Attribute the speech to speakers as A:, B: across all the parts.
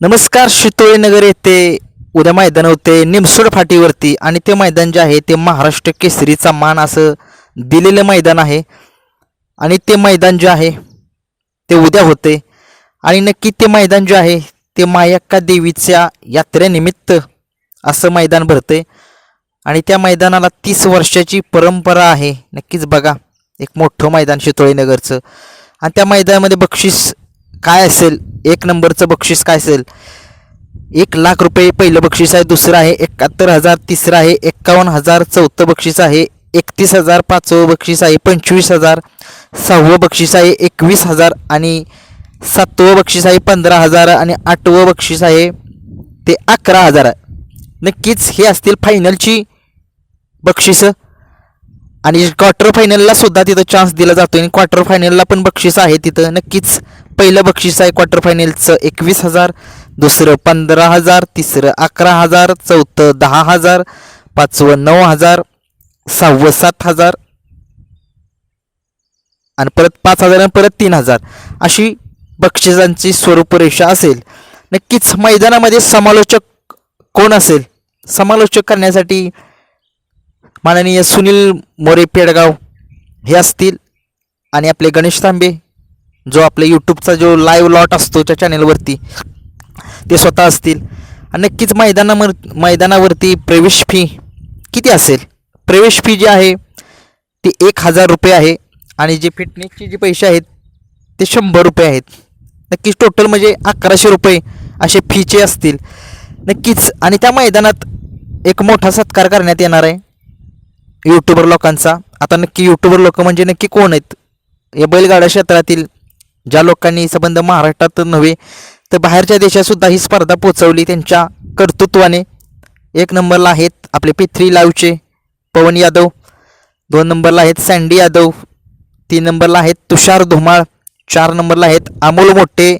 A: नमस्कार शितोळी नगर येथे उद्या मैदान होते. निमसोड फाटीवरती आणि ते मैदान जे आहे ते महाराष्ट्र केसरीचा मान असं दिलेलं मैदान आहे. आणि ते मैदान जे आहे ते उद्या होते. आणि नक्की ते मैदान जे आहे ते मायक्का देवीच्या यात्रेनिमित्त असं मैदान भरते आणि त्या मैदानाला तीस वर्षाची परंपरा आहे. नक्कीच बघा एक मोठं मैदान शितोळी नगरचं. आणि त्या मैदानामध्ये बक्षीस काय असेल? एक नंबरचं बक्षीस काय असेल? एक लाख रुपये पहिलं बक्षीस आहे दुसरं आहे एकाहत्तर हजार तिसरं आहे एक्कावन्न हजार चौथं बक्षीस आहे एकतीस हजार पाचवं बक्षीस आहे पंचवीस हजार सहावं बक्षीस आहे एकवीस हजार आणि सातवं बक्षीस आहे पंधरा हजार आणि आठवं बक्षीस आहे ते अकरा हजार आहे. नक्कीच हे असतील फायनलची बक्षिसं. आणि क्वार्टर फायनलला सुद्धा तिथं चान्स दिला जातो आणि क्वार्टर फायनलला पण बक्षीस आहे तिथं. नक्कीच पहिलं बक्षीस आहे क्वार्टर फायनलचं एकवीस हजार दुसरं पंधरा हजार तिसरं अकरा हजार चौथं दहा हजार पाचवं नऊ हजार सहावं सात हजार आणि परत पाच हजार आणि परत तीन हजार. अशी बक्षिसांची स्वरूपरेषा असेल. नक्कीच मैदानामध्ये समालोचक कोण असेल? समालोचक करण्यासाठी माननीय सुनील मोरे पेडगाव हे असतील. आणि आपले गणेश तांबे जो आपल्या यूट्यूबचा जो लाईव्ह लॉट असतो त्या चॅनेलवरती ते स्वतः असतील. आणि नक्कीच मैदानावर मैदानावरती प्रवेश फी किती असेल? प्रवेश फी जी आहे ती एक हजार रुपये आहे. आणि जे फिटनेसचे जे पैसे आहेत ते शंभर रुपये आहेत. नक्कीच टोटल म्हणजे अकराशे रुपये असे फीचे असतील. नक्कीच. आणि त्या मैदानात एक मोठा सत्कार करण्यात येणार आहे. यूट्यूबर लोकांचा. आता नक्की यूट्यूबर लोक म्हणजे नक्की कोण आहेत? या बैलगाड्या क्षेत्रातील ज्या लोकांनी संबंध महाराष्ट्रात नव्हे तर बाहेरच्या देशातसुद्धा ही स्पर्धा पोचवली त्यांच्या कर्तृत्वाने. एक नंबरला आहेत आपले पिथ्री लावचे पवन यादव. दोन नंबरला आहेत सँडी यादव. तीन नंबरला आहेत तुषार धुमाळ. चार नंबरला आहेत अमोल मोठे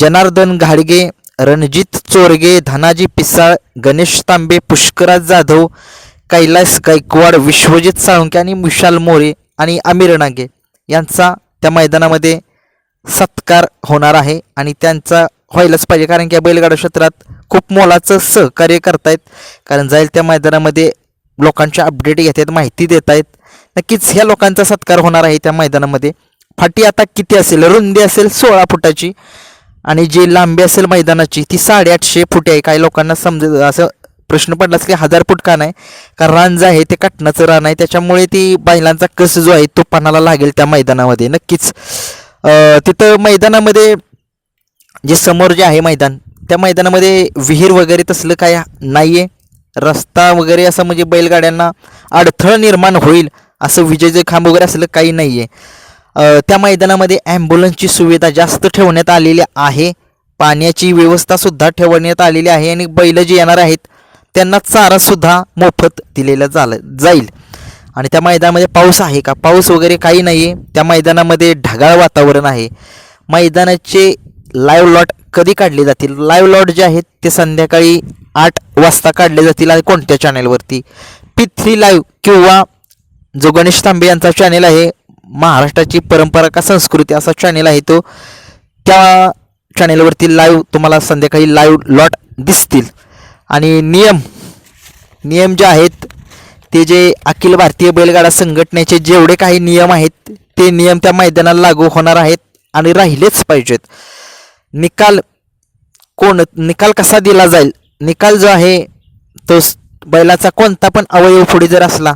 A: जनार्दन घाडगे रणजित चोरगे धनाजी पिसाळ गणेश तांबे पुष्कराज जाधव कैलास गायकवाड विश्वजित साळुंके आणि मुशाल मोरे आणि आमिर नागे यांचा त्या मैदानामध्ये सत्कार होणार आहे आणि त्यांचा व्हायलाच पाहिजे कारण की या बैलगाडा क्षेत्रात खूप मोलाचं सहकार्य करतायत. कारण जाईल त्या मैदानामध्ये लोकांच्या अपडेट घेत आहेत माहिती देत आहेत. नक्कीच ह्या लोकांचा सत्कार होणार आहे त्या मैदानामध्ये. फाटी आता किती असेल? रुंदी असेल सोळा फुटाची. आणि जी लांबी असेल मैदानाची ती साडेआठशे फुटे आहे. काही लोकांना समज असं प्रश्न पडलाच की हजार फूट का नाही? कारण रान जे आहे ते कटनाचं रान आहे. त्याच्यामुळे ती बैलांचा कस जो आहे तो पानाला लागेल त्या मैदानामध्ये. नक्कीच. तिथं मैदानामध्ये जे समोर जे आहे मैदान त्या मैदानामध्ये विहीर वगैरे तसलं काय नाही आहे रस्ता वगैरे असं म्हणजे बैलगाड्यांना अडथळा निर्माण होईल असं विजेचे खांब वगैरे असलं काही नाही आहे त्या मैदानामध्ये ॲम्ब्युलन्सची सुविधा जास्त ठेवण्यात आलेली आहे. पाण्याची व्यवस्थासुद्धा ठेवण्यात आलेली आहे आणि बैल जे येणार आहेत त्यांना चारासुद्धा मोफत दिलेला झालं जाईल. आणि त्या मैदानामध्ये पाऊस आहे का? पाऊस वगैरे काही नाही आहे त्या मैदानामध्ये ढगाळ वातावरण आहे. मैदानाचे लाईव्ह लॉट कधी काढले जातील? लाईव्ह लॉट जे आहेत ते संध्याकाळी आठ वाजता काढले जातील आणि कोणत्या चॅनेलवरती पी थ्री लाईव्ह किंवा जो गणेश तांबे यांचा चॅनेल आहे महाराष्ट्राची परंपरा का संस्कृती असा चॅनेल आहे तो त्या चॅनेलवरती लाईव्ह तुम्हाला संध्याकाळी लाईव्ह लॉट दिसतील. आणि नियम नियम जे आहेत ते जे अखिल भारतीय बैलगाडा संघटनेचे जेवढे काही नियम आहेत ते नियम त्या मैदानाला लागू होणार आहेत आणि राहिलेच पाहिजेत. निकाल कोण निकाल कसा दिला जाईल? निकाल जो आहे तो बैलाचा कोणता पण अवयव पुढे जर असला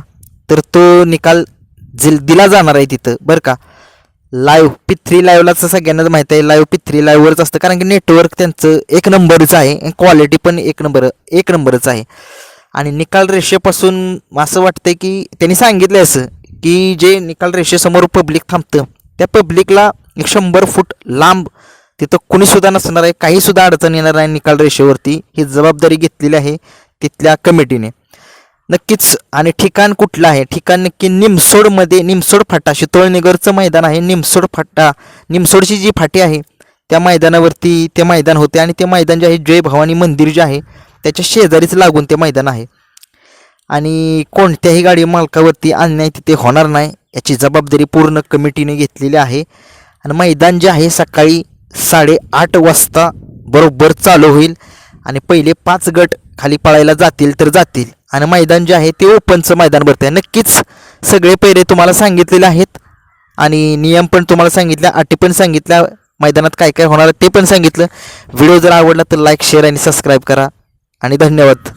A: तर तो निकाल जिल दिला जाणार आहे तिथं बरं का? लाईव्ह पी थ्री लाईव्हलाच सगळ्यांनाच माहीत आहे. लाईव्ह पी थ्री लाईव्हवरच असतं. कारण की नेटवर्क त्यांचं एक नंबरचं आहे क्वालिटी पण एक नंबर एक नंबरच आहे. आणि निकाल रेषेपासून असं वाटतं की त्यांनी सांगितलं असं की जे निकाल रेषेसमोर पब्लिक थांबतं त्या पब्लिकला एक शंभर फूट लांब तिथं कुणीसुद्धा नसणार आहे. काहीसुद्धा अडचण येणार नाही निकाल रेषेवरती. ही जबाबदारी घेतलेली आहे तिथल्या कमिटीने नक्कीच. आणि ठिकाण कुठलं आहे? ठिकाण नक्की निमसोडमध्ये निमसोड फाटा शितोळनगरचं मैदान आहे. निमसोड फाटा निमसोडची जी फाटी आहे त्या मैदानावरती ते मैदान होते आणि ते मैदान जे आहे जय भवानी मंदिर जे आहे त्याच्या शेजारीच लागून ते मैदान आहे. आणि कोणत्याही गाडी मालकावरती अन्याय तिथे होणार नाही याची जबाबदारी पूर्ण कमिटीने घेतलेली आहे. आणि मैदान जे आहे सकाळी साडेआठ वाजता बरोबर चालू होईल. आणि पहिले पाच गट खाली पळायला जातील तर जातील. आणि मैदान जे आहे ते ओपनचं मैदान भरते नक्कीच सगळे पहिले तुम्हाला सांगितलेले आहेत. आणि नियम पण तुम्हाला सांगितल्या अटी पण सांगितल्या मैदानात काय काय होणार ते पण सांगितलं. व्हिडिओ जर आवडला तर लाईक शेअर आणि सबस्क्राईब करा. आणि धन्यवाद.